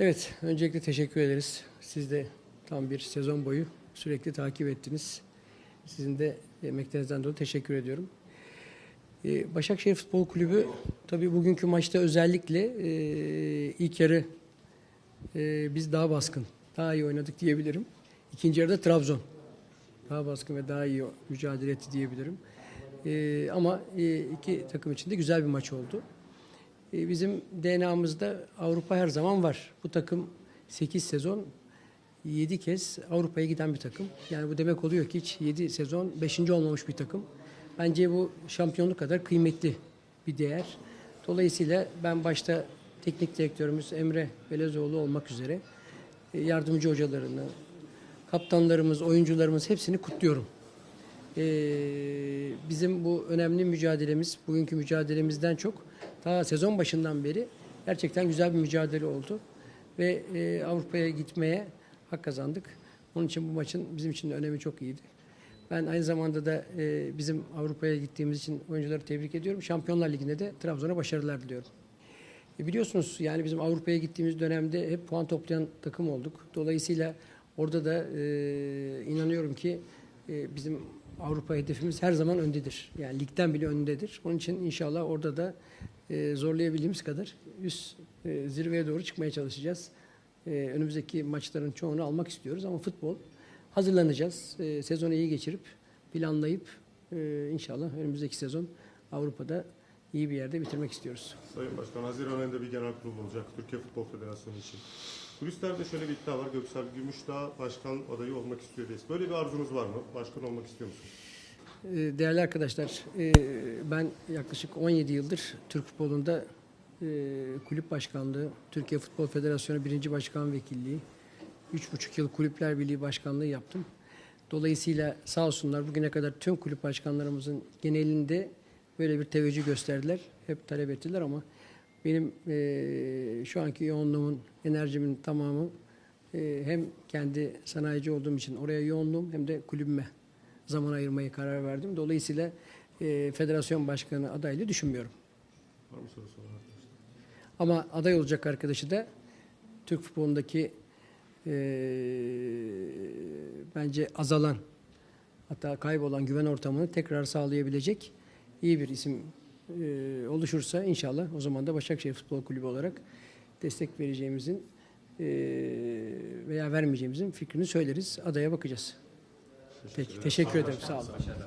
Evet, öncelikle teşekkür ederiz. Siz de tam bir sezon boyu sürekli takip ettiniz. Sizin de emeklerinizden dolayı teşekkür ediyorum. Ee, Başakşehir Futbol Kulübü tabii bugünkü maçta özellikle e, ilk yarı e, biz daha baskın, daha iyi oynadık diyebilirim. İkinci yarıda Trabzon daha baskın ve daha iyi mücadele etti diyebilirim. Ee, ama e, iki takım için de güzel bir maç oldu. E, Bizim DNA'mızda Avrupa her zaman var. Bu takım 8 sezon 7 kez Avrupa'ya giden bir takım. Yani bu demek oluyor ki hiç 7 sezon 5. olmamış bir takım. Bence bu şampiyonluk kadar kıymetli bir değer. Dolayısıyla ben başta teknik direktörümüz Emre Belezoğlu olmak üzere e, yardımcı hocalarını, kaptanlarımız, oyuncularımız hepsini kutluyorum. Ee, bizim bu önemli mücadelemiz, bugünkü mücadelemizden çok ta sezon başından beri gerçekten güzel bir mücadele oldu. Ve e, Avrupa'ya gitmeye hak kazandık. Onun için bu maçın bizim için de önemi çok iyiydi. Ben aynı zamanda da e, bizim Avrupa'ya gittiğimiz için oyuncuları tebrik ediyorum. Şampiyonlar Ligi'nde de Trabzon'a başarılar diliyorum. E, biliyorsunuz yani bizim Avrupa'ya gittiğimiz dönemde hep puan toplayan takım olduk. Dolayısıyla orada da e, inanıyorum ki e, bizim Avrupa hedefimiz her zaman öndedir. Yani ligden bile öndedir. Onun için inşallah orada da e, zorlayabildiğimiz kadar üst e, zirveye doğru çıkmaya çalışacağız. E, önümüzdeki maçların çoğunu almak istiyoruz ama futbol hazırlanacağız. E, sezonu iyi geçirip planlayıp e, inşallah önümüzdeki sezon Avrupa'da iyi bir yerde bitirmek istiyoruz. Sayın Başkan, Haziran ayında bir genel kurul olacak Türkiye Futbol Federasyonu için. Kulislerde şöyle bir iddia var. Göksel Gümüşdağ başkan adayı olmak istiyor diye. Böyle bir arzunuz var mı? Başkan olmak istiyor musunuz? Ee, Değerli arkadaşlar, e, ben yaklaşık 17 yıldır Türk futbolunda e, kulüp başkanlığı, Türkiye Futbol Federasyonu birinci başkan vekilliği, 3,5 yıl kulüpler birliği başkanlığı yaptım. Dolayısıyla sağ olsunlar bugüne kadar tüm kulüp başkanlarımızın genelinde böyle bir teveccüh gösterdiler. Hep talep ettiler ama benim e, şu anki yoğunluğumun, enerjimin tamamı hem kendi sanayici olduğum için oraya yoğunluğum hem de kulübüme zaman ayırmayı karar verdim. Dolayısıyla e, federasyon başkanı adaylığı düşünmüyorum. Var mı sorusu olan arkadaşlar? Ama aday olacak arkadaşı da Türk futbolundaki e, bence azalan hatta kaybolan güven ortamını tekrar sağlayabilecek iyi bir isim e, oluşursa inşallah o zaman da Başakşehir Futbol Kulübü olarak destek vereceğimizin e, veya vermeyeceğimizin fikrini söyleriz. Adaya bakacağız. Peki teşekkür ederim. Sağ olun.